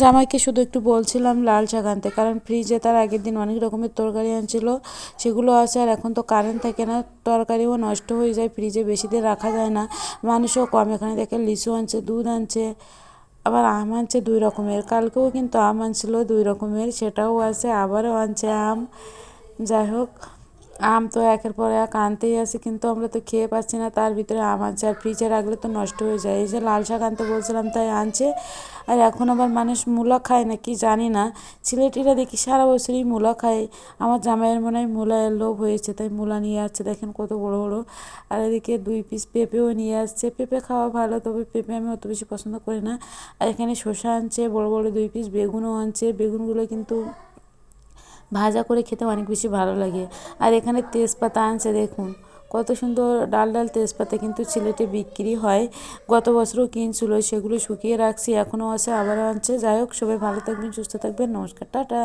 জামাইকে শুধু একটু বলছিলাম লাল শাক আনতে কারণ ফ্রিজে তার আগের দিন অনেক রকমের তরকারি আনছিল, সেগুলো আছে আর এখন তো কারেন্ট থাকে না, তরকারিও নষ্ট হয়ে যায় ফ্রিজে বেশি দিন রাখা যায় না, মানুষও কম, এখানে দেখে লিচু আনছে, দুধ আনছে, আবার আম আনছে দুই রকমের, কালকেও কিন্তু আম আনছিল দুই রকমের, সেটাও আছে, আবারও আনছে আম, যাই হোক। আম তো একের পর এক আনতেই আসে, কিন্তু আমরা তো খেয়ে পাচ্ছি না, তার ভিতরে আম আনছে আর ফ্রিজে রাখলে তো নষ্ট হয়ে যায়। এই যে লাল শাক আনতে বলছিলাম, তাই আনছে। আর এখন আবার মানুষ মূলা খায় না কি জানি না। ছেলেটিরা দেখি সারা বছরই মূলা খায়। আমার জামাইয়ের মনে হয় মূলার লোভ হয়েছে, তাই মূলা নিয়ে আসছে। দেখেন কত বড় বড়। আর এদিকে দুই পিস পেঁপেও নিয়ে আসছে। পেঁপে খাওয়া ভালো, তবে পেঁপে আমি অত বেশি পছন্দ করি না। আর এখানে শসা আনছে, বড় বড় দুই পিস বেগুনও আনছে। বেগুনগুলো কিন্তু ভাজা করে খেতে অনেক বেশি ভালো লাগে। আর এখানে তেজপাতা আনছে দেখুন, কত সুন্দর ডাল ডাল তেজপাতা কিন্তু ছেলেটি বিক্রি হয়। গত বছরও কিনছিল, সেগুলো শুকিয়ে রাখছি, এখনও আছে, আবারও আনছে। যাই হোক, সবাই ভালো থাকবেন, সুস্থ থাকবেন, নমস্কার, টাটা।